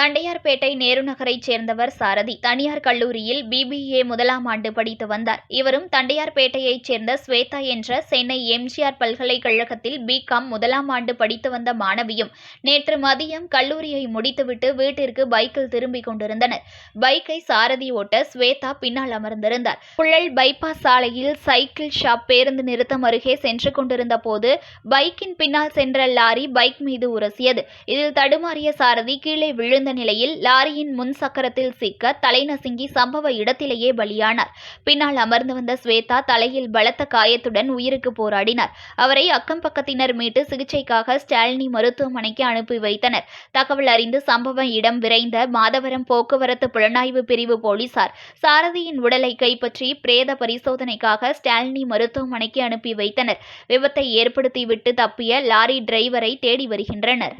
நேரு நகரைச் சேர்ந்தவர் சாரதி. தனியார் கல்லூரியில் பிபிஏ முதலாம் ஆண்டு படித்து வந்தார். இவரும் தண்டையார்பேட்டையைச் சேர்ந்த ஸ்வேதா என்ற சென்னை எம்ஜிஆர் பல்கலைக்கழகத்தில் பிகாம் முதலாம் ஆண்டு படித்து வந்த மாணவியும் நேற்று மதியம் கல்லூரியை முடித்துவிட்டு வீட்டிற்கு பைக்கில் திரும்பிக் கொண்டிருந்தனர். பைக்கை சாரதி ஓட்ட ஸ்வேதா பின்னால் அமர்ந்திருந்தார். புழல் பைபாஸ் சாலையில் சைக்கிள் ஷாப் பேருந்து நிறுத்தம் அருகே சென்று கொண்டிருந்த போது பைக்கின் பின்னால் சென்ற லாரி பைக் மீது உரசியது. இதில் தடுமாறிய சாரதி கீழே விழுந்த நிலையில் லாரியின் முன் சக்கரத்தில் சிக்க தலைநசுங்கி சம்பவ இடத்திலேயே பலியானார். பின்னால் அமர்ந்து வந்த ஸ்வேதா தலையில் பலத்த காயத்துடன் உயிருக்கு போராடினார். அவரை அக்கம் பக்கத்தினர் மீட்டு சிகிச்சைக்காக ஸ்டாலினி மருத்துவமனைக்கு அனுப்பி வைத்தனர். தகவல் அறிந்து சம்பவ இடம் விரைந்த மாதவரம் போக்குவரத்து புலனாய்வு பிரிவு போலீசார் சாரதியின் உடலை கைப்பற்றி பிரேத பரிசோதனைக்காக ஸ்டாலினி மருத்துவமனைக்கு அனுப்பி வைத்தனர். விபத்தை ஏற்படுத்திவிட்டு தப்பிய லாரி டிரைவரை தேடி வருகின்றனர்.